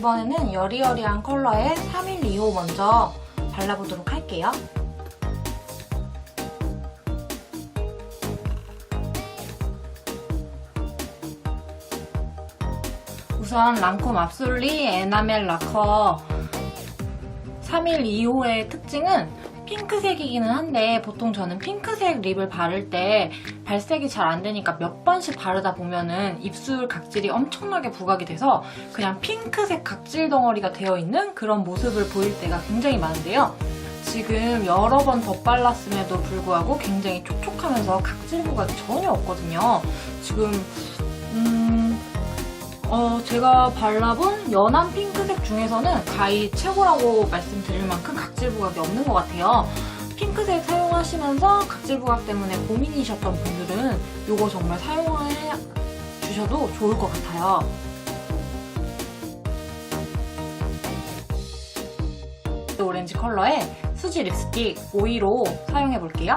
이번에는 여리여리한 컬러의 3125 먼저 발라보도록 할게요. 우선 랑콤 absol리 에나멜 라커 3125의 특징은 핑크색이기는 한데 보통 저는 핑크색 립을 바를 때 발색이 잘 안 되니까 몇 번씩 바르다 보면은 입술 각질이 엄청나게 부각이 돼서 그냥 핑크색 각질 덩어리가 되어 있는 그런 모습을 보일 때가 굉장히 많은데요. 지금 여러 번 덧발랐음에도 불구하고 굉장히 촉촉하면서 각질 부각이 전혀 없거든요. 지금 음, 어, 제가 발라본 연한 핑크색 중에서는 가히 최고라고 말씀드릴 만큼 각질 부각이 없는 것 같아요. 핑크색 사용하시면서 각질 부각 때문에 고민이셨던 분들은 이거 정말 사용해 주셔도 좋을 것 같아요. 오렌지 컬러의 수지 립스틱 515 사용해 볼게요.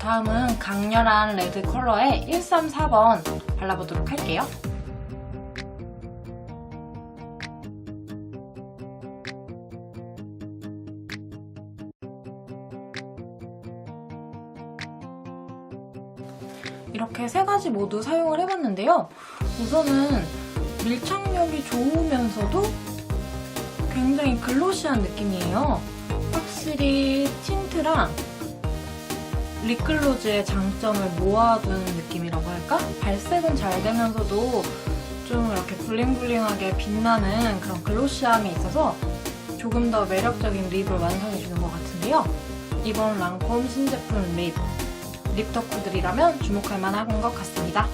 다음은 강렬한 레드 컬러의 134번 발라보도록 할게요. 이렇게 세 가지 모두 사용을 해봤는데요. 우선은 밀착력이 좋으면서도 굉장히 글로시한 느낌이에요. 확실히 틴트랑 립글로즈의 장점을 모아둔 느낌이라고 할까? 발색은 잘 되면서도 좀 이렇게 블링블링하게 빛나는 그런 글로시함이 있어서 조금 더 매력적인 립을 완성해주는 것 같은데요. 이번 랑콤 신제품 립, 립 덕후들이라면 주목할 만한 것 같습니다.